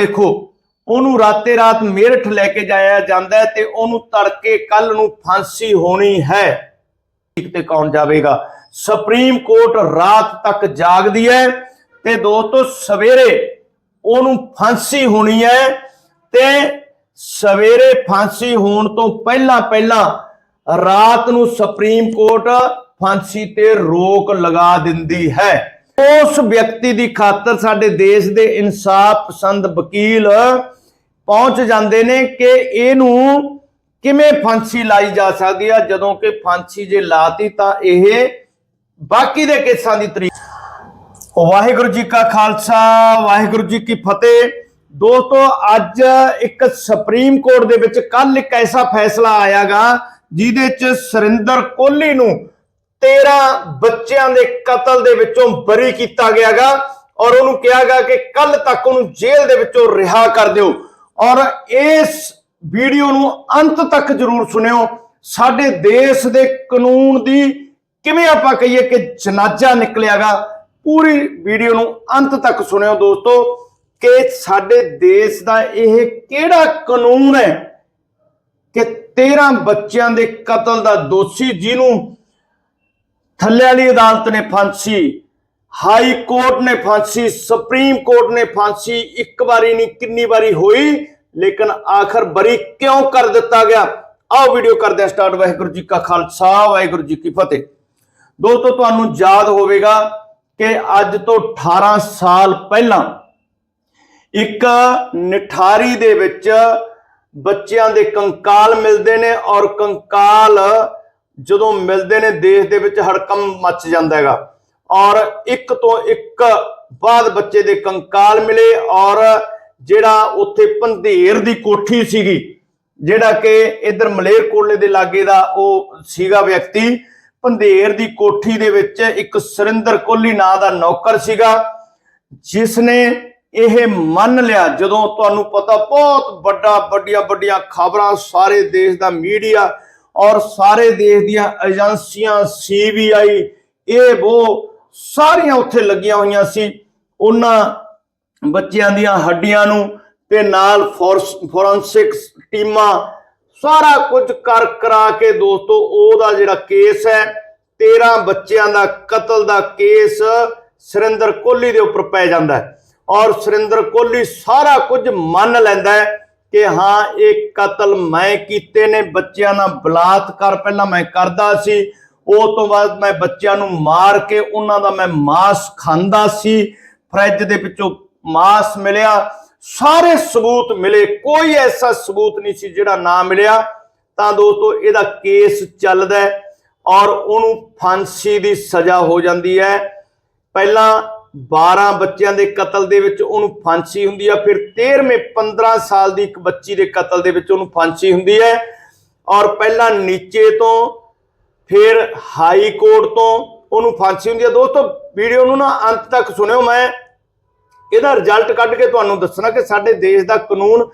ਦੇਖੋ, ਉਹਨੂੰ ਰਾਤੇ ਰਾਤ ਮੇਰਠ ਲੈ ਕੇ ਜਾਇਆ ਜਾਂਦਾ ਤੇ ਉਹਨੂੰ ਤੜਕੇ ਕੱਲ ਨੂੰ ਫਾਂਸੀ ਹੋਣੀ ਹੈ। ਠੀਕ ਤੇ ਕੌਣ ਜਾਵੇਗਾ? ਸੁਪਰੀਮ ਕੋਰਟ ਰਾਤ ਤੱਕ ਜਾਗਦੀ ਹੈ ਤੇ ਦੋਸਤੋ, ਸਵੇਰੇ ਉਹਨੂੰ ਫਾਂਸੀ ਹੋਣੀ ਹੈ ਤੇ ਸਵੇਰੇ ਫਾਂਸੀ ਹੋਣ ਤੋਂ ਪਹਿਲਾਂ ਪਹਿਲਾਂ ਰਾਤ ਨੂੰ ਸੁਪਰੀਮ ਕੋਰਟ ਫਾਂਸੀ ਤੇ ਰੋਕ ਲਗਾ ਦਿੰਦੀ ਹੈ। ਉਸ ਵਿਅਕਤੀ ਦੀ ਖਾਤਰ ਸਾਡੇ ਦੇਸ਼ ਦੇ ਇਨਸਾਫ ਪਸੰਦ ਵਕੀਲ ਪਹੁੰਚ ਜਾਂਦੇ ਨੇ ਕਿ ਇਹਨੂੰ ਕਿਵੇਂ ਫਾਂਸੀ ਲਾਈ ਜਾ ਸਕਦੀ ਆ? ਜਦੋਂ ਕਿ ਫਾਂਸੀ ਜੇ ਲਾਤੀ ਤਾਂ ਇਹ ਬਾਕੀ ਦੇ ਕੇਸਾਂ ਦੀ ਤਰੀਕ ਵਾਹਿਗੁਰੂ ਜੀ ਕਾ ਖਾਲਸਾ, ਵਾਹਿਗੁਰੂ ਜੀ ਕੀ ਫਤਿਹ। ਦੋਸਤੋ, ਅੱਜ ਇੱਕ ਸੁਪਰੀਮ ਕੋਰਟ ਦੇ ਵਿੱਚ ਕੱਲ ਇੱਕ ਐਸਾ ਫੈਸਲਾ ਆਇਆਗਾ, ਜਿਹਦੇ ਚ ਸੁਰਿੰਦਰ ਕੋਹਲੀ ਨੂੰ 13 ਬੱਚਿਆਂ ਦੇ ਕਤਲ ਦੇ ਵਿੱਚੋਂ ਬਰੀ ਕੀਤਾ ਗਿਆਗਾ ਔਰ ਉਹਨੂੰ ਕਿਹਾਗਾ ਕਿ ਕੱਲ ਤੱਕ ਉਹਨੂੰ ਜੇਲ੍ਹ ਦੇ ਵਿੱਚੋਂ ਰਿਹਾ ਕਰ ਦਿਓ। ਔਰ ਇਸ ਵੀਡੀਓ ਨੂੰ ਅੰਤ ਤੱਕ ਜਰੂਰ ਸੁਣਿਓ। ਸਾਡੇ ਦੇਸ਼ ਦੇ ਕਾਨੂੰਨ ਦੀ ਕਿਵੇਂ ਆਪਾਂ ਕਹੀਏ ਕਿ ਜਨਾਜ਼ਾ ਨਿਕਲਿਆਗਾ, ਪੂਰੀ ਵੀਡੀਓ ਨੂੰ ਅੰਤ ਤੱਕ ਸੁਣਿਓ ਦੋਸਤੋ ਕਿ ਸਾਡੇ ਦੇਸ਼ ਦਾ ਇਹ ਕਿਹੜਾ ਕਾਨੂੰਨ ਹੈ ਕਿ 13 ਬੱਚਿਆਂ ਦੇ ਕਤਲ ਦਾ ਦੋਸ਼ੀ ਜਿਹਨੂੰ ਥੱਲੇ ਵਾਲੀ ਅਦਾਲਤ ਨੇ ਫਾਂਸੀ, ਹਾਈ ਕੋਰਟ ਨੇ ਫਾਂਸੀ, ਸੁਪਰੀਮ ਕੋਰਟ ਨੇ ਫਾਂਸੀ, ਇੱਕ ਵਾਰੀ ਨਹੀਂ, ਕਿੰਨੀ ਵਾਰੀ ਹੋਈ, ਲੇਕਿਨ ਆਖਰ ਬਰੀ ਕਿਉਂ ਕਰ ਦਿੱਤਾ ਗਿਆ? ਆਓ ਵੀਡੀਓ ਕਰਦੇ ਹਾਂ ਸਟਾਰਟ। ਵਾਹਿਗੁਰੂ ਜੀ ਕਾ ਖਾਲਸਾ, ਵਾਹਿਗੁਰੂ ਜੀ ਕੀ ਫਤਿਹ। ਦੋਸਤੋ, ਤੁਹਾਨੂੰ ਯਾਦ ਹੋਵੇਗਾ ਕਿ ਅੱਜ ਤੋਂ 18 ਸਾਲ ਪਹਿਲਾਂ ਇੱਕ ਨਿਠਾਰੀ ਦੇ ਵਿੱਚ ਬੱਚਿਆਂ ਦੇ ਕੰਕਾਲ ਮਿਲਦੇ ਨੇ ਔਰ ਕੰਕਾਲ ਜਦੋਂ ਮਿਲਦੇ ਨੇ ਦੇਸ਼ ਦੇ ਵਿੱਚ ਹੜਕੰਮ ਮੱਚ ਜਾਂਦਾ ਹੈਗਾ। ਔਰ ਇੱਕ ਤੋਂ ਇੱਕ ਬਾਅਦ ਬੱਚੇ ਦੇ ਕੰਕਾਲ ਮਿਲੇ ਔਰ ਜਿਹੜਾ ਉੱਥੇ ਪੰਧੇਰ ਦੀ ਕੋਠੀ ਸੀਗੀ, ਜਿਹੜਾ ਕਿ ਇਧਰ ਮਲੇਰਕੋਟਲੇ ਦੇ ਲਾਗੇ ਦਾ ਉਹ ਸੀਗਾ ਵਿਅਕਤੀ, ਪੰਧੇਰ ਦੀ ਕੋਠੀ ਦੇ ਵਿੱਚ ਇੱਕ ਸੁਰਿੰਦਰ ਕੋਹਲੀ ਨਾਂ ਦਾ ਨੌਕਰ ਸੀਗਾ ਜਿਸ ਨੇ ਇਹ ਮੰਨ ਲਿਆ, ਜਦੋਂ ਤੁਹਾਨੂੰ ਪਤਾ ਬਹੁਤ ਵੱਡਾ ਵੱਡੀਆਂ ਵੱਡੀਆਂ ਖਬਰਾਂ ਸਾਰੇ ਦੇਸ਼ ਦਾ ਮੀਡੀਆ ਔਰ ਸਾਰੇ ਦੇਸ਼ ਦੀਆਂ ਏਜੰਸੀਆਂ ਸੀਬੀਆਈ ਇਹ ਉਹ ਸਾਰੀਆਂ ਉੱਥੇ ਲੱਗੀਆਂ ਹੋਈਆਂ ਸੀ। ਉਹਨਾਂ ਬੱਚਿਆਂ ਦੀਆਂ ਹੱਡੀਆਂ ਨੂੰ ਤੇ ਨਾਲ ਫੋਰੈਂਸਿਕ ਟੀਮਾਂ, ਸਾਰਾ ਕੁਝ ਕਰ ਕਰਾ ਕੇ ਦੋਸਤੋ, ਉਹਦਾ ਜਿਹੜਾ ਕੇਸ ਹੈ 13 ਬੱਚਿਆਂ ਦਾ ਕਤਲ ਦਾ ਕੇਸ ਸੁਰਿੰਦਰ ਕੋਹਲੀ ਦੇ ਉੱਪਰ ਪੈ ਜਾਂਦਾ ਹੈ। ਔਰ ਸੁਰਿੰਦਰ ਕੋਹਲੀ ਸਾਰਾ ਕੁਝ ਮੰਨ ਲੈਂਦਾ ਹੈ ਕਿ ਹਾਂ, ਇਹ ਕਤਲ ਮੈਂ ਕੀਤੇ ਨੇ, ਬੱਚਿਆਂ ਨਾਲ ਬਲਾਤਕਾਰ ਪਹਿਲਾਂ ਮੈਂ ਕਰਦਾ ਸੀ, ਉਹ ਤੋਂ ਬਾਅਦ ਮੈਂ ਬੱਚਿਆਂ ਨੂੰ ਮਾਰ ਕੇ, ਉਹਨਾਂ ਦਾ ਮੈਂ ਮਾਸ ਖਾਂਦਾ ਸੀ, ਫ੍ਰਿਜ ਦੇ ਵਿੱਚੋਂ ਮਾਸ ਮਿਲਿਆ, ਸਾਰੇ ਸਬੂਤ ਮਿਲੇ, ਕੋਈ ਐਸਾ ਸਬੂਤ ਨਹੀਂ ਸੀ ਜਿਹੜਾ ਨਾ ਮਿਲਿਆ। ਤਾਂ ਦੋਸਤੋ, ਇਹਦਾ ਕੇਸ ਚੱਲਦਾ ਔਰ ਉਹਨੂੰ ਫਾਂਸੀ ਦੀ ਸਜ਼ਾ ਹੋ ਜਾਂਦੀ ਹੈ। ਪਹਿਲਾਂ 12 ਬੱਚਿਆਂ ਦੇ ਕਤਲ ਦੇ ਵਿੱਚ ਉਹਨੂੰ ਫਾਂਸੀ ਹੁੰਦੀ ਆ, ਫਿਰ 13ਵੇਂ 15 ਸਾਲ ਦੀ ਇੱਕ ਬੱਚੀ ਦੇ ਕਤਲ ਦੇ ਵਿੱਚ ਉਹਨੂੰ ਫਾਂਸੀ ਹੁੰਦੀ ਹੈ। ਔਰ ਪਹਿਲਾਂ ਨੀਚੇ ਤੋਂ, ਫਿਰ ਹਾਈ ਕੋਰਟ ਤੋਂ ਉਹਨੂੰ ਫਾਂਸੀ ਹੁੰਦੀ ਹੈ। ਦੋਸਤੋ, ਵੀਡੀਓ ਨੂੰ ਨਾ ਅੰਤ ਤੱਕ ਸੁਣਿਓ ਮੈਂ। ਇਹਦਾ ਰਿਜ਼ਲਟ ਕੱਢ ਕੇ ਤੁਹਾਨੂੰ ਦੱਸਣਾ ਕਿ ਸਾਡੇ ਦੇਸ਼ ਦਾ ਕਾਨੂੰਨ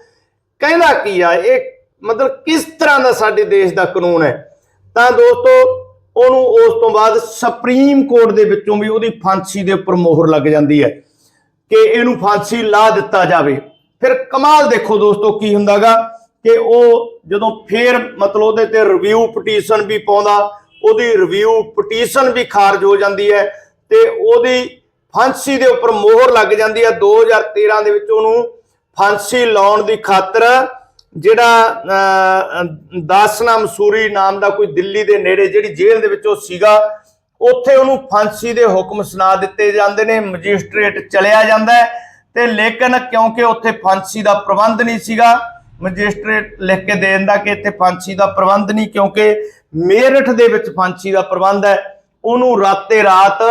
ਕਹਿੰਦਾ ਕੀ ਆ? ਇਹ ਮਤਲਬ ਕਿਸ ਤਰ੍ਹਾਂ ਦਾ ਸਾਡੇ ਦੇਸ਼ ਦਾ ਕਾਨੂੰਨ ਹੈ? ਤਾਂ ਦੋਸਤੋ ਉਹਨੂੰ ਉਸ ਤੋਂ ਬਾਅਦ ਸੁਪਰੀਮ ਕੋਰਟ ਦੇ ਵਿੱਚੋਂ ਵੀ ਉਹਦੀ ਫਾਂਸੀ ਦੇ ਉੱਪਰ ਮੋਹਰ ਲੱਗ ਜਾਂਦੀ ਹੈ ਕਿ ਇਹਨੂੰ ਫਾਂਸੀ ਲਾ ਦਿੱਤਾ ਜਾਵੇ। ਫਿਰ ਕਮਾਲ ਦੇਖੋ ਦੋਸਤੋ ਕੀ ਹੁੰਦਾਗਾ ਕਿ ਉਹ ਜਦੋਂ ਫੇਰ ਮਤਲਬ ਉਹਦੇ ਤੇ ਰਿਵਿਊ ਪਟੀਸ਼ਨ ਵੀ ਪਾਉਂਦਾ, ਉਹਦੀ ਰਿਵਿਊ ਪਟੀਸ਼ਨ ਵੀ ਖਾਰਜ ਹੋ ਜਾਂਦੀ ਹੈ ਤੇ ਉਹਦੀ ਫਾਂਸੀ ਦੇ ਉੱਪਰ ਮੋਹਰ ਲੱਗ ਜਾਂਦੀ ਹੈ। 2013 ਦੇ ਵਿੱਚ ਉਹਨੂੰ ਫਾਂਸੀ ਲਾਉਣ ਦੀ ਖਾਤਰ ਜਿਹੜਾ ਦਾਸਨਾ ਮਸੂਰੀ ਨਾਮ ਦਾ ਕੋਈ ਦਿੱਲੀ ਦੇ ਨੇੜੇ ਜਿਹੜੀ ਜੇਲ੍ਹ ਦੇ ਵਿੱਚ ਉਹ ਸੀਗਾ, ਉੱਥੇ ਉਹਨੂੰ ਫਾਂਸੀ ਦੇ ਹੁਕਮ ਸੁਣਾ ਦਿੱਤੇ ਜਾਂਦੇ ਨੇ, ਮੈਜਿਸਟ੍ਰੇਟ ਚਲਿਆ ਜਾਂਦਾ ਹੈ ਤੇ ਲੇਕਿਨ ਕਿਉਂਕਿ ਉੱਥੇ ਫਾਂਸੀ ਦਾ ਪ੍ਰਬੰਧ ਨਹੀਂ ਸੀਗਾ, ਮੈਜਿਸਟ੍ਰੇਟ ਲਿਖ ਕੇ ਦੇ ਦਿੰਦਾ ਕਿ ਇੱਥੇ ਫਾਂਸੀ ਦਾ ਪ੍ਰਬੰਧ ਨਹੀਂ ਕਿਉਂਕਿ ਮੇਰਠ ਦੇ ਵਿੱਚ ਫਾਂਸੀ ਦਾ ਪ੍ਰਬੰਧ ਹੈ, ਉਹਨੂੰ ਰਾਤੇ ਰਾਤ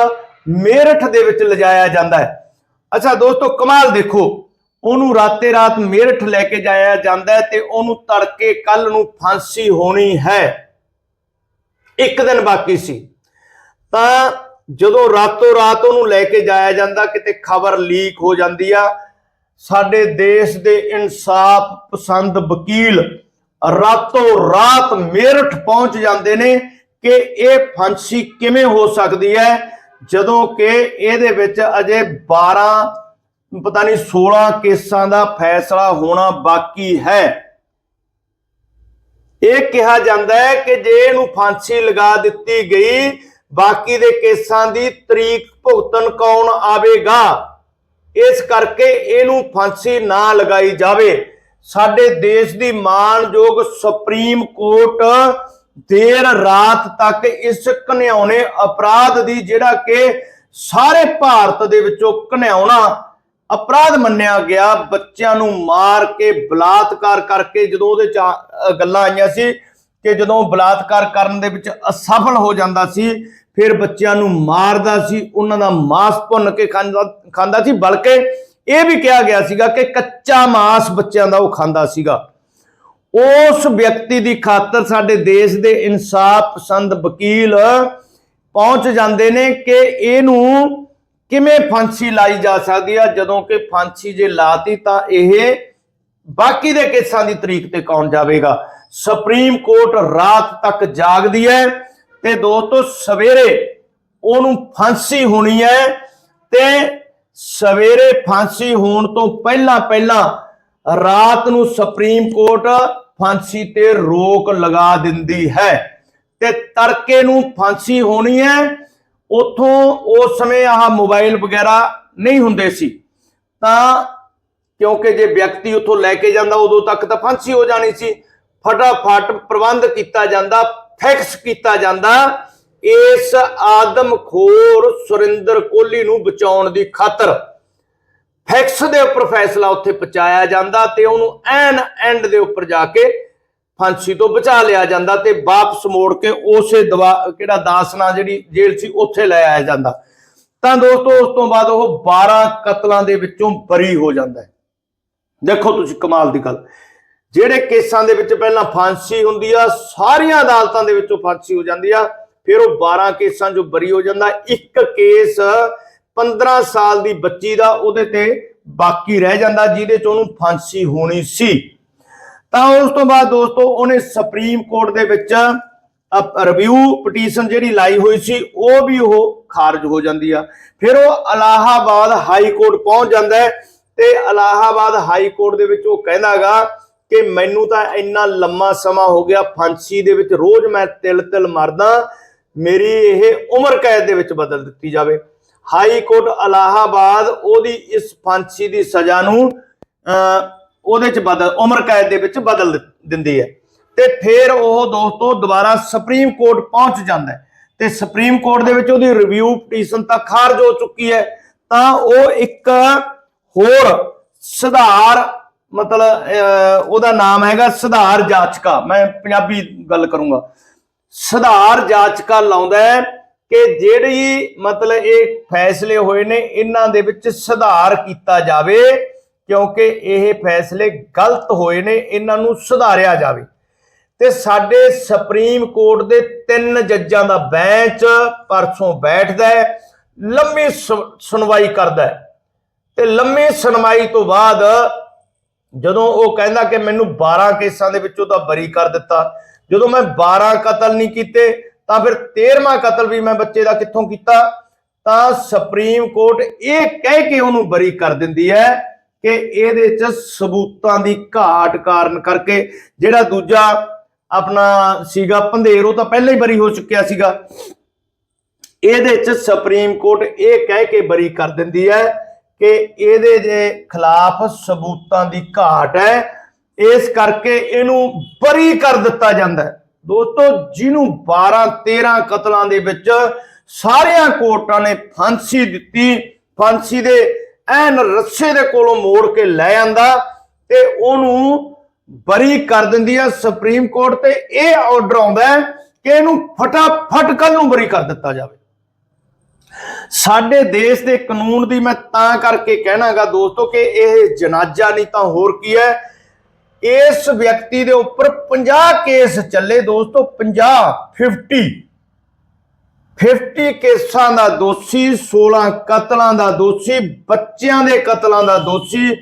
ਮੇਰਠ ਦੇ ਵਿੱਚ ਲਿਜਾਇਆ ਜਾਂਦਾ ਹੈ। ਅੱਛਾ ਦੋਸਤੋ ਕਮਾਲ ਦੇਖੋ ਉਹਨੂੰ ਰਾਤੇ ਰਾਤ ਮੇਰਠ ਲੈ ਕੇ ਜਾਇਆ ਜਾਂਦਾ ਹੈ ਤੇ ਉਹਨੂੰ ਤੜਕੇ ਕੱਲ ਨੂੰ ਫਾਂਸੀ ਹੋਣੀ ਹੈ। ਇੱਕ ਦਿਨ ਬਾਕੀ ਸੀ। ਤਾਂ ਜਦੋਂ ਰਾਤੋਂ ਰਾਤ ਉਹਨੂੰ ਲੈ ਕੇ ਜਾਇਆ ਜਾਂਦਾ, ਕਿਤੇ ਖਬਰ ਲੀਕ ਹੋ ਜਾਂਦੀ ਆ, ਸਾਡੇ ਦੇਸ਼ ਦੇ ਇਨਸਾਫ ਪਸੰਦ ਵਕੀਲ ਰਾਤੋਂ ਰਾਤ ਮੇਰਠ ਪਹੁੰਚ ਜਾਂਦੇ ਨੇ ਕਿ ਇਹ ਫਾਂਸੀ ਕਿਵੇਂ ਹੋ ਸਕਦੀ ਹੈ, ਜਦੋਂ ਕਿ ਇਹਦੇ ਵਿੱਚ ਅਜੇ 12 ਪਤਾ ਨਹੀਂ 16 ਕੇਸਾਂ ਦਾ ਫੈਸਲਾ ਹੋਣਾ ਬਾਕੀ ਹੈ। ਇਹ ਕਿਹਾ ਜਾਂਦਾ ਹੈ ਕਿ ਜੇ ਇਹਨੂੰ ਫਾਂਸੀ ਲਗਾ ਦਿੱਤੀ ਗਈ, ਬਾਕੀ ਦੇ ਕੇਸਾਂ ਦੀ ਤਰੀਕ ਭੁਗਤਣ ਕੌਣ ਆਵੇਗਾ? ਇਸ ਕਰਕੇ ਇਹਨੂੰ ਫਾਂਸੀ ਨਾ ਲਗਾਈ ਜਾਵੇ। ਸਾਡੇ ਦੇਸ਼ ਦੀ ਮਾਨਯੋਗ ਸੁਪਰੀਮ ਕੋਰਟ ਦੇਰ ਰਾਤ ਤੱਕ ਇਸ ਘਨਿਆਉਣੇ ਅਪਰਾਧ ਦੀ ਜਿਹੜਾ ਕਿ ਸਾਰੇ ਭਾਰਤ ਦੇ ਵਿੱਚੋਂ ਘਨਿਆਉਣਾ ਅਪਰਾਧ ਮੰਨਿਆ ਗਿਆ, ਬੱਚਿਆਂ ਨੂੰ ਮਾਰ ਕੇ ਬਲਾਤਕਾਰ ਕਰਕੇ ਜਦੋਂ ਉਹਦੇ ਚ ਗੱਲਾਂ ਆਈਆਂ ਸੀ ਕਿ ਜਦੋਂ ਬਲਾਤਕਾਰ ਕਰਨ ਦੇ ਵਿੱਚ ਅਸਫਲ ਹੋ ਜਾਂਦਾ ਸੀ, ਫਿਰ ਬੱਚਿਆਂ ਨੂੰ ਮਾਰਦਾ ਸੀ, ਉਹਨਾਂ ਦਾ ਮਾंस ਭੁੰਨ ਕੇ ਖਾਂਦਾ ਸੀ, ਬਲਕਿ ਇਹ ਵੀ ਕਿਹਾ ਗਿਆ ਸੀਗਾ ਕਿ ਕੱਚਾ ਮਾਸ ਬੱਚਿਆਂ ਦਾ ਉਹ ਖਾਂਦਾ ਸੀਗਾ। ਉਸ ਵਿਅਕਤੀ ਦੀ ਖਾਤਰ ਸਾਡੇ ਦੇਸ਼ ਦੇ ਇਨਸਾਫ ਪਸੰਦ ਵਕੀਲ ਪਹੁੰਚ ਜਾਂਦੇ ਨੇ ਕਿ ਇਹਨੂੰ ਕਿਵੇਂ ਫਾਂਸੀ ਲਾਈ ਜਾ ਸਕਦੀ ਆ? ਜਦੋਂ ਕਿ ਫਾਂਸੀ ਜੇ ਲਾਤੀ ਤਾਂ ਇਹ ਬਾਕੀ ਦੇ ਕੇਸਾਂ ਦੀ ਤਰੀਕ ਤੇ ਕੌਣ ਜਾਵੇਗਾ? ਸੁਪਰੀਮ ਕੋਰਟ ਰਾਤ ਤੱਕ ਜਾਗਦੀ ਹੈ ਤੇ ਦੋਸਤੋ ਸਵੇਰੇ ਉਹਨੂੰ ਫਾਂਸੀ ਹੋਣੀ ਹੈ ਤੇ ਸਵੇਰੇ ਫਾਂਸੀ ਹੋਣ ਤੋਂ ਪਹਿਲਾਂ ਪਹਿਲਾਂ ਰਾਤ ਨੂੰ ਸੁਪਰੀਮ ਕੋਰਟ ਫਾਂਸੀ ਤੇ ਰੋਕ ਲਗਾ ਦਿੰਦੀ ਹੈ ਤੇ ਤੜਕੇ ਨੂੰ ਫਾਂਸੀ ਹੋਣੀ ਹੈ ਉਥੋਂ ਉਸ ਸਮੇਂ ਆਹ ਮੋਬਾਈਲ ਵਗੈਰਾ ਨਹੀਂ ਹੁੰਦੇ ਸੀ। ਤਾਂ ਕਿਉਂਕਿ ਜੇ ਵਿਅਕਤੀ ਉਥੋਂ ਲੈ ਕੇ ਜਾਂਦਾ, ਉਦੋਂ ਤੱਕ ਤਾਂ ਫਾਂਸੀ ਹੋ ਜਾਣੀ ਸੀ। ਫਟਾਫਟ ਪ੍ਰਬੰਧ ਕੀਤਾ ਜਾਂਦਾ ਫੈਕਸ ਕੀਤਾ ਜਾਂਦਾ। ਇਸ ਆਦਮਖੋਰ ਸੁਰਿੰਦਰ ਕੋਹਲੀ ਨੂੰ ਬਚਾਉਣ ਦੀ ਖਾਤਰ ਫੈਕਸ ਦੇ ਉੱਪਰ ਫੈਸਲਾ ਉੱਥੇ ਪਹੁੰਚਾਇਆ ਜਾਂਦਾ ਤੇ ਉਹਨੂੰ ਐਨ ਐਂਡ ਦੇ ਉੱਪਰ ਜਾ ਕੇ ਫਾਂਸੀ ਤੋਂ ਬਚਾ ਲਿਆ ਜਾਂਦਾ ਤੇ ਵਾਪਸ ਮੋੜ ਕੇ ਉਸੇ ਦਵਾ, ਕਿਹੜਾ ਦਾਸਨਾ ਜਿਹੜੀ ਜੇਲ੍ਹ ਸੀ ਉੱਥੇ ਲੈ ਆਇਆ ਜਾਂਦਾ। ਤਾਂ ਦੋਸਤੋ, ਉਸ ਤੋਂ ਬਾਅਦ ਉਹ 12 ਕਤਲਾਂ ਦੇ ਵਿੱਚੋਂ ਬਰੀ ਹੋ ਜਾਂਦਾ ਹੈ। ਦੇਖੋ ਤੁਸੀਂ ਕਮਾਲ ਦੀ ਗੱਲ। ਜਿਹੜੇ ਕੇਸਾਂ ਦੇ ਵਿੱਚ ਪਹਿਲਾਂ ਫਾਂਸੀ ਹੁੰਦੀ ਆ, ਸਾਰੀਆਂ ਅਦਾਲਤਾਂ ਦੇ ਵਿੱਚੋਂ ਫਾਂਸੀ ਹੋ ਜਾਂਦੀ ਆ, ਫਿਰ ਉਹ 12 ਕੇਸਾਂ 'ਚੋਂ ਬਰੀ ਹੋ ਜਾਂਦਾ। ਇੱਕ ਕੇਸ 15 ਸਾਲ ਦੀ ਬੱਚੀ ਦਾ, ਉਹਦੇ ਤੇ ਬਾਕੀ ਰਹਿ ਜਾਂਦਾ, ਜਿਹਦੇ 'ਚ ਉਹਨੂੰ ਫਾਂਸੀ ਹੋਣੀ ਸੀ। ਤਾਂ ਉਸ ਤੋਂ ਬਾਅਦ ਦੋਸਤੋ ਉਹਨੇ ਸੁਪਰੀਮ ਕੋਰਟ ਦੇ ਵਿੱਚ ਰਿਵਿਊ ਪਟੀਸ਼ਨ ਜਿਹੜੀ ਲਾਈ ਹੋਈ ਸੀ ਉਹ ਵੀ ਉਹ ਖਾਰਜ ਹੋ ਜਾਂਦੀ ਆ। ਫਿਰ ਉਹ ਅਲਾਹਾਬਾਦ ਹਾਈ ਕੋਰਟ ਪਹੁੰਚ ਜਾਂਦਾ ਹੈ ਤੇ ਅਲਾਹਾਬਾਦ ਹਾਈ ਕੋਰਟ ਦੇ ਵਿੱਚ ਉਹ ਕਹਿੰਦਾਗਾ ਕਿ ਮੈਨੂੰ ਤਾਂ ਇੰਨਾ ਲੰਮਾ ਸਮਾਂ ਹੋ ਗਿਆ ਫਾਂਸੀ ਦੇ ਵਿੱਚ ਰੋਜ਼ ਮੈਂ ਤਿਲ ਤਿਲ ਮਰਦਾ ਮੇਰੀ ਇਹ ਉਮਰ ਕੈਦ ਦੇ ਵਿੱਚ ਬਦਲ ਦਿੱਤੀ ਜਾਵੇ। ਹਾਈ ਕੋਰਟ ਅਲਾਹਾਬਾਦ ਉਹਦੀ ਇਸ ਫਾਂਸੀ ਦੀ ਸਜ਼ਾ ਨੂੰ ਅਹ, ਉਹਦੇ ਚ ਬਦਲ ਉਮਰ ਕੈਦ ਦੇ ਵਿੱਚ ਬਦਲ ਦਿੰਦੀ ਹੈ। ਤੇ ਫਿਰ ਉਹ ਦੋਸਤੋ ਦੁਬਾਰਾ ਸੁਪਰੀਮ ਕੋਰਟ ਪਹੁੰਚ ਜਾਂਦਾ ਹੈ। ਤੇ ਸੁਪਰੀਮ ਕੋਰਟ ਦੇ ਵਿੱਚ ਉਹਦੀ ਰਿਵਿਊ ਪਟੀਸ਼ਨ ਤਾਂ ਖਾਰਜ ਹੋ ਚੁੱਕੀ ਹੈ। ਤਾਂ ਉਹ ਇੱਕ ਹੋਰ ਸੁਧਾਰ ਮਤਲਬ ਅਹ, ਉਹਦਾ ਨਾਮ ਹੈਗਾ ਸੁਧਾਰ ਜਾਚਕਾ। ਮੈਂ ਪੰਜਾਬੀ ਗੱਲ ਕਰੂੰਗਾ। ਸੁਧਾਰ ਜਾਚਕਾ ਲਾਉਂਦਾ ਹੈ ਕਿ ਜਿਹੜੀ ਮਤਲਬ ਇਹ ਫੈਸਲੇ ਹੋਏ ਨੇ ਇਹਨਾਂ ਦੇ ਵਿੱਚ ਸੁਧਾਰ ਕੀਤਾ ਜਾਵੇ। ਕਿਉਂਕਿ ਇਹ ਫੈਸਲੇ ਗਲਤ ਹੋਏ ਨੇ, ਇਹਨਾਂ ਨੂੰ ਸੁਧਾਰਿਆ ਜਾਵੇ। ਤੇ ਸਾਡੇ ਸੁਪਰੀਮ ਕੋਰਟ ਦੇ ਤਿੰਨ ਜੱਜਾਂ ਦਾ ਬੈਂਚ ਪਰਸੋਂ ਬੈਠਦਾ ਹੈ, ਲੰਮੀ ਸੁ- ਸੁਣਵਾਈ ਕਰਦਾ ਹੈ। ਤੇ ਲੰਮੀ ਸੁਣਵਾਈ ਤੋਂ ਬਾਅਦ ਜਦੋਂ ਉਹ ਕਹਿੰਦਾ ਕਿ ਮੈਨੂੰ 12 ਕੇਸਾਂ ਦੇ ਵਿੱਚੋਂ ਤਾਂ ਬਰੀ ਕਰ ਦਿੱਤਾ, ਜਦੋਂ ਮੈਂ 12 ਕਤਲ ਨਹੀਂ ਕੀਤੇ, ਤਾਂ ਫਿਰ 13ਵਾਂ ਕਤਲ ਵੀ ਮੈਂ ਬੱਚੇ ਦਾ ਕਿੱਥੋਂ ਕੀਤਾ? ਤਾਂ ਸੁਪਰੀਮ ਕੋਰਟ ਇਹ ਕਹਿ ਕੇ ਉਹਨੂੰ ਬਰੀ ਕਰ ਦਿੰਦੀ ਹੈ ਕਿ ਇਹਦੇ ਚ ਸਬੂਤਾਂ ਦੀ ਘਾਟ ਕਾਰਨ ਕਰਕੇ ਜਿਹੜਾ ਦੂਜਾ ਆਪਣਾ ਸੀਗਾ ਪੰਧੇਰ, ਉਹ ਤਾਂ ਪਹਿਲਾਂ ਹੀ ਬਰੀ ਹੋ ਚੁੱਕਿਆ ਸੀਗਾ। ਇਹਦੇ ਚ ਸੁਪਰੀਮ ਕੋਰਟ ਇਹ ਕਹਿ ਕੇ ਬਰੀ ਕਰ ਦਿੰਦੀ ਹੈ ਕਿ ਇਹਦੇ ਦੇ ਖਿਲਾਫ ਸਬੂਤਾਂ ਦੀ ਘਾਟ ਹੈ। ਇਸ ਕਰਕੇ ਇਹਨੂੰ ਬਰੀ ਕਰ ਦਿੱਤਾ ਜਾਂਦਾ ਹੈ। ਦੋਸਤੋ, ਜਿਹਨੂੰ 12 13 ਕਤਲਾਂ ਦੇ ਵਿੱਚ ਸਾਰਿਆਂ ਕੋਰਟਾਂ ਨੇ ਫਾਂਸੀ ਦਿੱਤੀ, ਫਾਂਸੀ ਦੇ ਐਨ ਰੱਸੇ ਦੇ ਕੋਲੋਂ ਮੋੜ ਕੇ ਲੈ ਆਂਦਾ ਤੇ ਉਹਨੂੰ ਬਰੀ ਕਰ ਦਿੰਦੀ ਹੈ ਸੁਪਰੀਮ ਕੋਰਟ ਤੇ। ਇਹ ਆਰਡਰ ਆਉਂਦਾ ਹੈ ਕਿ ਇਹਨੂੰ ਫਟਾਫਟ ਕੱਲ ਨੂੰ ਬਰੀ ਕਰ ਦਿੱਤਾ ਜਾਵੇ। ਸਾਡੇ ਦੇਸ਼ ਦੇ ਕਾਨੂੰਨ ਦੀ ਮੈਂ ਤਾਂ ਕਰਕੇ ਕਹਿਣਾਗਾ ਦੋਸਤੋ ਕਿ ਇਹ ਜਨਾਜ਼ਾ ਨਹੀਂ ਤਾਂ ਹੋਰ ਕੀ ਹੈ। ਇਸ ਵਿਅਕਤੀ ਦੇ ਉੱਪਰ 50 ਕੇਸ ਚੱਲੇ ਦੋਸਤੋ 50 50 50 ਕੇਸਾਂ ਦਾ ਦੋਸ਼ੀ 16 ਕਤਲਾਂ ਦਾ ਦੋਸ਼ੀ, ਬੱਚਿਆਂ ਦੇ ਕਤਲਾਂ ਦਾ ਦੋਸ਼ੀ,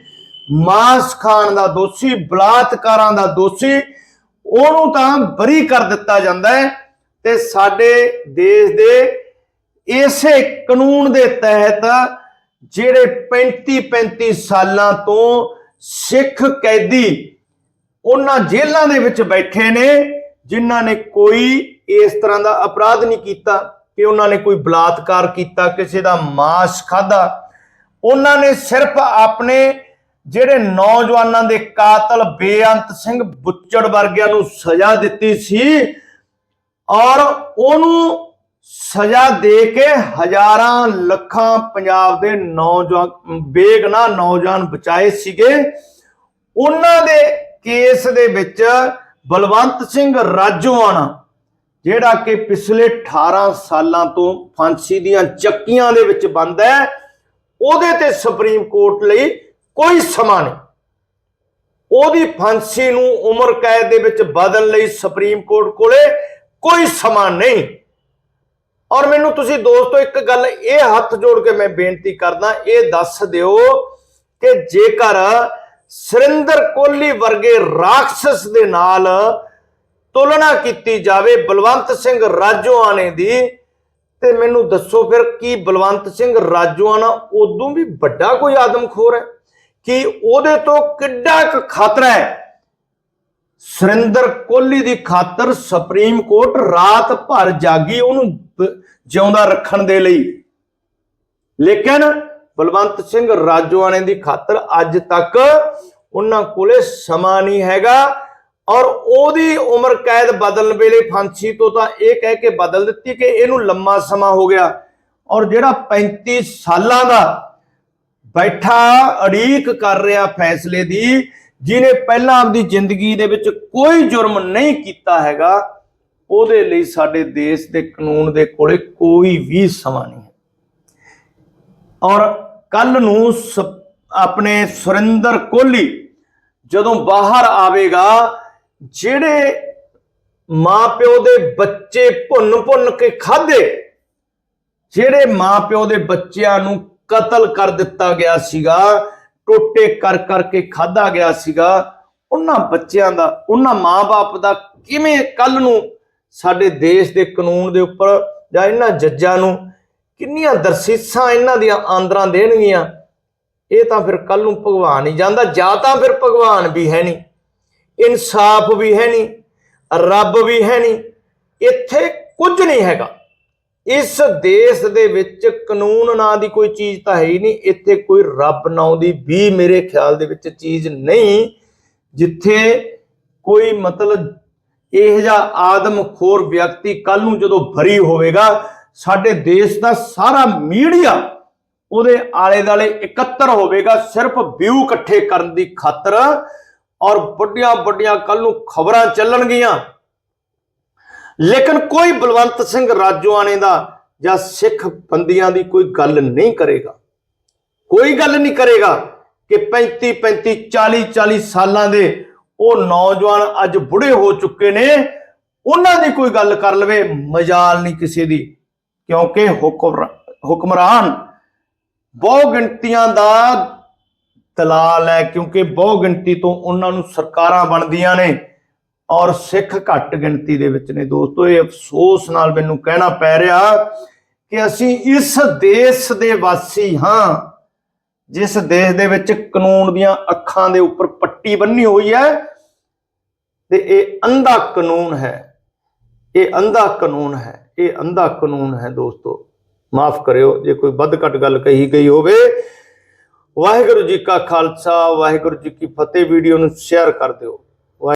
ਮਾਸ ਖਾਣ ਦਾ ਦੋਸ਼ੀ, ਬਲਾਤਕਾਰਾਂ ਦਾ ਦੋਸ਼ੀ, ਉਹਨੂੰ ਤਾਂ ਬਰੀ ਕਰ ਦਿੱਤਾ ਜਾਂਦਾ ਹੈ। ਤੇ ਸਾਡੇ ਦੇਸ਼ ਦੇ ਇਸੇ ਕਾਨੂੰਨ ਦੇ ਤਹਿਤ ਜਿਹੜੇ 35 35 ਸਾਲਾਂ ਤੋਂ ਸਿੱਖ ਕੈਦੀ ਉਹਨਾਂ ਜੇਲ੍ਹਾਂ ਦੇ ਵਿੱਚ ਬੈਠੇ ਨੇ, ਜਿਨ੍ਹਾਂ ਨੇ ਕੋਈ ਇਸ ਤਰ੍ਹਾਂ ਦਾ ਅਪਰਾਧ ਨਹੀਂ ਕੀਤਾ। ਕਿ ਉਹਨਾਂ ਨੇ ਕੋਈ ਬਲਾਤਕਾਰ ਕੀਤਾ, ਕਿਸੇ ਦਾ ਮਾਸ ਖਾਦਾ ਉਹਨਾਂ ਨੇ ਸਿਰਫ ਆਪਣੇ ਜਿਹੜੇ ਨੌਜਵਾਨਾਂ ਦੇ ਕਾਤਲ ਬੇਅੰਤ ਸਿੰਘ ਬੁੱਚੜ ਵਰਗਿਆਂ ਨੂੰ ਸਜ਼ਾ ਦਿੱਤੀ ਸੀ ਔਰ ਉਹਨੂੰ ਸਜ਼ਾ ਦੇ ਕੇ ਹਜ਼ਾਰਾਂ ਲੱਖਾਂ ਪੰਜਾਬ ਦੇ ਨੌਜਵਾਨ ਬੇਗਨਾ ਨੌਜਵਾਨ ਬਚਾਏ ਸੀਗੇ। ਉਹਨਾਂ ਦੇ ਕੇਸ ਦੇ ਵਿੱਚ ਬਲਵੰਤ ਸਿੰਘ ਰਾਜੋਆਣਾ ਜਿਹੜਾ ਕਿ ਪਿਛਲੇ 18 ਸਾਲਾਂ ਤੋਂ ਫਾਂਸੀ ਦੀਆਂ ਚੱਕੀਆਂ ਦੇ ਵਿੱਚ ਬੰਦ ਹੈ, ਉਹਦੇ ਤੇ ਸੁਪਰੀਮ ਕੋਰਟ ਲਈ ਕੋਈ ਸਮਾਂ ਨਹੀਂ। ਉਹਦੀ ਫਾਂਸੀ ਨੂੰ ਉਮਰ ਕੈਦ ਦੇ ਵਿੱਚ ਬਦਲਣ ਲਈ ਸੁਪਰੀਮ ਕੋਰਟ ਕੋਲੇ ਕੋਈ ਸਮਾਂ ਨਹੀਂ। ਔਰ ਮੈਨੂੰ ਤੁਸੀਂ ਦੋਸਤੋ, ਇੱਕ ਗੱਲ ਇਹ ਹੱਥ ਜੋੜ ਕੇ ਮੈਂ ਬੇਨਤੀ ਕਰਦਾ, ਇਹ ਦੱਸ ਦਿਓ ਕਿ ਜੇਕਰ ਸੁਰਿੰਦਰ ਕੋਹਲੀ ਵਰਗੇ ਰਾਖਸ਼ ਦੇ ਨਾਲ ਤੁਲਨਾ ਕੀਤੀ ਜਾਵੇ ਬਲਵੰਤ ਸਿੰਘ ਰਾਜੋਆਣੇ ਦੀ, ਤੇ ਮੈਨੂੰ ਦੱਸੋ ਫਿਰ ਕੀ ਬਲਵੰਤ ਸਿੰਘ ਰਾਜੋਆਣਾ ਉਦੋਂ ਵੀ ਵੱਡਾ ਕੋਈ ਆਦਮਖੋਰ ਹੈ? ਕਿ ਉਹਦੇ ਤੋਂ ਕਿੱਡਾ ਕੁ ਖਤਰਾ ਹੈ? ਸੁਰਿੰਦਰ ਕੋਹਲੀ ਦੀ ਖਾਤਰ ਸੁਪਰੀਮ ਕੋਰਟ ਰਾਤ ਭਰ ਜਾਗੀ ਉਹਨੂੰ ਜਿਉਂਦਾ ਰੱਖਣ ਦੇ ਲਈ। ਲੇਕਿਨ ਬਲਵੰਤ ਸਿੰਘ ਰਾਜੋਆਣੇ ਦੀ ਖਾਤਰ ਅੱਜ ਤੱਕ ਉਹਨਾਂ ਕੋਲੇ ਸਮਾਂ ਨਹੀਂ ਹੈਗਾ। ਔਰ ਉਹਦੀ ਉਮਰ ਕੈਦ ਬਦਲਣ ਵੇਲੇ ਫਾਂਸੀ ਤੋਂ ਤਾਂ ਇਹ ਕਹਿ ਕੇ ਬਦਲ ਦਿੱਤੀ ਕਿ ਇਹਨੂੰ ਲੰਮਾ ਸਮਾਂ ਹੋ ਗਿਆ। ਔਰ ਜਿਹੜਾ 35 ਸਾਲਾਂ ਦਾ ਬੈਠਾ ਅੜੀਕ ਕਰ ਰਿਹਾ ਫੈਸਲੇ ਦੀ, ਜਿਹਨੇ ਪਹਿਲਾਂ ਆਪਦੀ ਜ਼ਿੰਦਗੀ ਦੇ ਵਿੱਚ ਕੋਈ ਜੁਰਮ ਨਹੀਂ ਕੀਤਾ ਹੈਗਾ, ਉਹਦੇ ਲਈ ਸਾਡੇ ਦੇਸ਼ ਦੇ ਕਾਨੂੰਨ ਦੇ ਕੋਲੇ ਕੋਈ ਵੀ ਸਮਾਂ ਨਹੀਂ ਹੈ। ਔਰ ਕੱਲ ਨੂੰ ਸ- ਆਪਣੇ ਸੁਰਿੰਦਰ ਕੋਹਲੀ ਜਦੋਂ ਬਾਹਰ ਆਵੇਗਾ ਜਿਹੜੇ ਮਾਪਿਓ ਦੇ ਬੱਚੇ ਭੁੰਨ ਭੁੰਨ ਕੇ ਖਾਦੇ ਜਿਹੜੇ ਮਾਪਿਓ ਦੇ ਬੱਚਿਆਂ ਨੂੰ ਕਤਲ ਕਰ ਦਿੱਤਾ ਗਿਆ ਸੀਗਾ, ਟੋਟੇ ਕਰ ਕਰਕੇ ਖਾਦਾ ਗਿਆ ਸੀਗਾ, ਉਹਨਾਂ ਬੱਚਿਆਂ ਦਾ, ਉਹਨਾਂ ਮਾਪੇ ਦਾ ਕਿਵੇਂ ਕੱਲ ਨੂੰ ਸਾਡੇ ਦੇਸ਼ ਦੇ ਕਾਨੂੰਨ ਦੇ ਉੱਪਰ ਜਾਂ ਇਹਨਾਂ ਜੱਜਾਂ ਨੂੰ ਕਿੰਨੀਆਂ ਦਰਸੀਸਾਂ ਇਹਨਾਂ ਦੀਆਂ ਆਂਦਰਾਂ ਦੇਣਗੀਆਂ, ਇਹ ਤਾਂ ਫਿਰ ਕੱਲ ਨੂੰ ਭਗਵਾਨ ਹੀ ਜਾਂਦਾ ਜਾਂ ਤਾਂ ਫਿਰ ਭਗਵਾਨ ਵੀ ਹੈ ਨਹੀਂ। ਇਨਸਾਫ ਵੀ ਹੈ ਨਹੀਂ, ਰੱਬ ਵੀ ਹੈ ਨਹੀਂ, ਇੱਥੇ ਕੁਝ ਨਹੀਂ ਹੈਗਾ। ਇਸ ਦੇਸ਼ ਦੇ ਵਿੱਚ ਕਾਨੂੰਨ ਨਾਂ ਦੀ ਕੋਈ ਚੀਜ਼ ਤਾਂ ਹੈ ਹੀ ਨਹੀਂ, ਇੱਥੇ ਕੋਈ ਰੱਬ ਨਾਂ ਦੀ ਵੀ ਮੇਰੇ ਖਿਆਲ ਦੇ ਵਿੱਚ ਚੀਜ਼ ਨਹੀਂ, ਜਿੱਥੇ ਕੋਈ ਮਤਲਬ ਇਹ ਜਿਹਾ ਆਦਮਖੋਰ ਵਿਅਕਤੀ ਕੱਲ ਨੂੰ ਜਦੋਂ ਭਰੀ ਹੋਵੇਗਾ, ਸਾਡੇ ਦੇਸ਼ ਦਾ ਸਾਰਾ ਮੀਡੀਆ ਉਹਦੇ ਆਲੇ ਦਾਲੇ ਇਕੱਤਰ ਹੋਵੇਗਾ, ਸਿਰਫ ਵਿਊ ਇਕੱਠੇ ਕਰਨ ਦੀ ਖਾਤਰ। ਔਰ ਵੱਡੀਆਂ ਵੱਡੀਆਂ ਕੱਲ ਨੂੰ ਖਬਰਾਂ ਚੱਲਣਗੀਆਂ। ਲੇਕਿਨ ਕੋਈ ਬਲਵੰਤ ਸਿੰਘ ਰਾਜੋਆਣੇ ਦਾ ਜਾਂ ਸਿੱਖ ਬੰਦੀਆਂ ਦੀ ਕੋਈ ਗੱਲ ਨਹੀਂ ਕਰੇਗਾ। ਕੋਈ ਗੱਲ ਨਹੀਂ ਕਰੇਗਾ ਕਿ 35 35 40 40 ਸਾਲਾਂ ਦੇ ਉਹ ਨੌਜਵਾਨ ਅੱਜ ਬੁੜੇ ਹੋ ਚੁੱਕੇ ਨੇ। ਉਹਨਾਂ ਦੀ ਕੋਈ ਗੱਲ ਕਰ ਲਵੇ, ਮਜਾਲ ਨਹੀਂ ਕਿਸੇ ਦੀ, ਕਿਉਂਕਿ ਹੁਕਮ ਹੁਕਮਰਾਨ ਬਹੁ ਗਿਣਤੀਆਂ ਦਾ ਦਲਾਲ ਹੈ ਕਿਉਂਕਿ ਬਹੁ ਗਿਣਤੀ ਤੋਂ ਉਹਨਾਂ ਨੂੰ ਸਰਕਾਰਾਂ ਬਣਦੀਆਂ ਨੇ ਔਰ ਸਿੱਖ ਘੱਟ ਗਿਣਤੀ ਦੇ ਵਿੱਚ ਨੇ ਦੋਸਤੋ, ਇਹ ਅਫਸੋਸ ਨਾਲ ਮੈਨੂੰ ਕਹਿਣਾ ਪੈ ਰਿਹਾ ਕਿ ਅਸੀਂ ਇਸ ਦੇਸ਼ ਦੇ ਵਾਸੀ ਹਾਂ, ਜਿਸ ਦੇਸ਼ ਦੇ ਵਿੱਚ ਕਾਨੂੰਨ ਦੀਆਂ ਅੱਖਾਂ ਦੇ ਉੱਪਰ ਪੱਟੀ ਬੰਨੀ ਹੋਈ ਹੈ ਤੇ ਇਹ ਅੰਧਾ ਕਾਨੂੰਨ ਹੈ, ਇਹ ਅੰਧਾ ਕਾਨੂੰਨ ਹੈ, ਇਹ ਅੰਧਾ ਕਾਨੂੰਨ ਹੈ ਦੋਸਤੋ। ਮਾਫ ਕਰਿਓ, ਜੇ ਕੋਈ ਵੱਧ ਘੱਟ ਗੱਲ ਕਹੀ ਗਈ ਹੋਵੇ ਵਾਹਿਗੁਰੂ ਜੀ ਕਾ ਖਾਲਸਾ ਵਾਹਿਗੁਰੂ ਜੀ ਕੀ ਫਤਿਹ। ਵੀਡੀਓ ਨੂੰ ਸ਼ੇਅਰ ਕਰ ਦਿਓ।